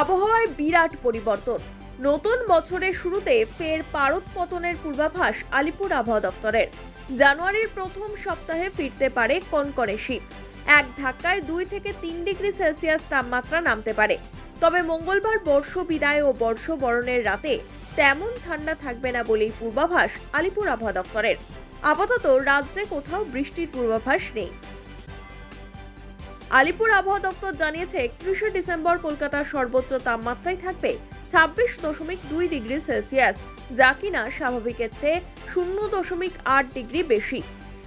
আবহাওয়ায় বিরাট পরিবর্তন। নতুন বছরের শুরুতে ফের পারদ পতনের পূর্বাভাস আলিপুর আবহাওয়া দপ্তরের। জানুয়ারির প্রথম সপ্তাহে ফিরতে পারে কনকনে শীত। এক ধাক্কায় দুই থেকে তিন ডিগ্রি সেলসিয়াস তাপমাত্রা নামতে পারে। তবে মঙ্গলবার বর্ষ বিদায় ও বর্ষ বরণের রাতে তেমন ঠান্ডা থাকবে না বলেই পূর্বাভাস আলিপুর আবহাওয়া দপ্তরের। আপাতত রাজ্যে কোথাও বৃষ্টির পূর্বাভাস নেই। আলিপুর আবহাওয়া দপ্তর জানিয়েছে, একত্রিশে ডিসেম্বর কলকাতার সর্বোচ্চ তাপমাত্রায় থাকবে ছাব্বিশ দশমিক দুই ডিগ্রি সেলসিয়াস, যা কিনা স্বাভাবিকের চেয়ে শূন্য দশমিক আট ডিগ্রি বেশি।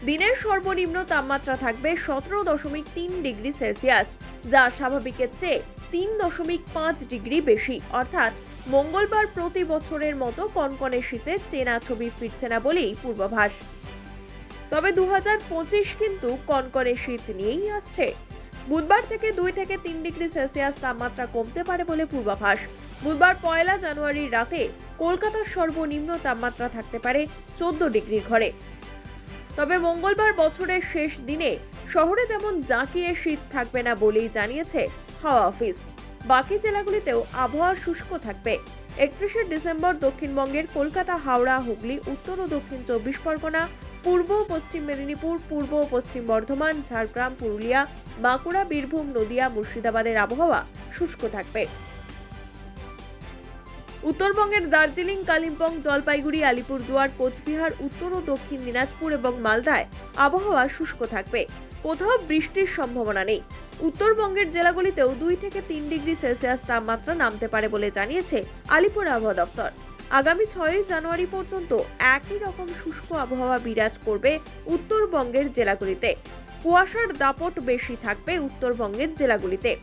দিনের সর্বনিম্ন তাপমাত্রা থাকবে সতেরো দশমিক তিন ডিগ্রি সেলসিয়াস, যা স্বাভাবিকের চেয়ে তিন দশমিক পাঁচ ডিগ্রি বেশি। অর্থাৎ, মঙ্গলবার প্রতি বছরের মতো কনকনে শীতে চেনা ছবি ফিরছে না বলেই পূর্বাভাস। তবে দু হাজার পঁচিশ কিন্তু কনকনে শীত নিয়েই আসছে। বুধবার থেকে দুই থেকে তিন ডিগ্রি সেলসিয়াস তাপমাত্রা কমতে পারে বলে পূর্বাভাস। বুধবার পয়লা জানুয়ারির রাতে কলকাতার সর্বনিম্ন তাপমাত্রা থাকতে পারে চোদ্দ ডিগ্রির ঘরে। তবে মঙ্গলবার বছরের শেষ দিনে শহরে তেমন জাঁকিয়ে শীত থাকবে না বলেই জানিয়েছে হাওয়া অফিস। বাকি জেলাগুলিতেও আবহাওয়া শুষ্ক থাকবে। একত্রিশে ডিসেম্বর দক্ষিণবঙ্গের কলকাতা, হাওড়া, হুগলি, উত্তর ও দক্ষিণ চব্বিশ পরগনা পূর্ব ও পশ্চিম মেদিনীপুর, পূর্ব ও পশ্চিম বর্ধমান, ঝাড়গ্রাম, পুরুলিয়া, বাঁকুড়া, বীরভূম, নদিয়া, মুর্শিদাবাদের আবহাওয়া শুষ্ক থাকবে। উত্তরবঙ্গের দার্জিলিং, কালিম্পং, জলপাইগুড়ি, আলিপুরদুয়ার, কোচবিহার, উত্তর ও দক্ষিণ দিনাজপুর এবং মালদায় আবহাওয়া শুষ্ক থাকবে। কোথাও বৃষ্টির সম্ভাবনা নেই। উত্তরবঙ্গের জেলাগুলিতেও দুই থেকে তিন ডিগ্রি সেলসিয়াস তাপমাত্রা নামতে পারে বলে জানিয়েছে আলিপুর আবহাওয়া দপ্তর। আগামী ছয়ই জানুয়ারি পর্যন্ত একই রকম শুষ্ক আবহাওয়া বিরাজ করবে উত্তরবঙ্গের জেলাগুলিতে। কুয়াশার দাপট বেশি থাকবে উত্তরবঙ্গের জেলাগুলিতে।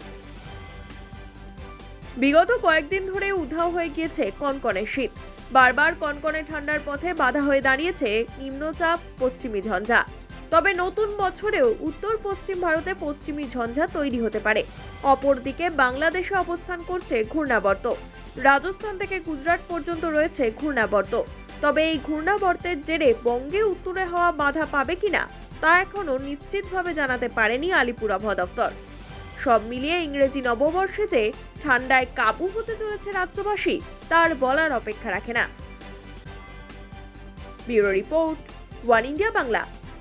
বিগত কয়েকদিন ধরে উধাও হয়ে গিয়েছে কনকনে শীত। বারবার কনকনে ঠান্ডার পথে বাধা হয়ে দাঁড়িয়েছে নিম্নচাপ, পশ্চিমী ঝঞ্ঝা। তবে নতুন বছরেও উত্তর পশ্চিম ভারতে পশ্চিমী ঝঞ্ঝা তৈরি হতে পারে। অপরদিকে বাংলাদেশে অবস্থান করছে ঘূর্ণাবর্ত। রাজস্থান থেকে গুজরাট পর্যন্ত রয়েছে ঘূর্ণাবর্ত। তবে এই ঘূর্ণাবর্তের জেরে বঙ্গে উত্তরে হওয়া বাধা পাবে কিনা, তা এখনও নিশ্চিতভাবে জানাতে পারেনি আলিপুর আবহাওয়া দপ্তর সব মিলিয়ে ইংরেজি নববর্ষে যে ঠান্ডায় কাবু হতে চলেছে রাজ্যবাসী, তার বলার অপেক্ষা রাখে না। Bureau report, one India Bangla.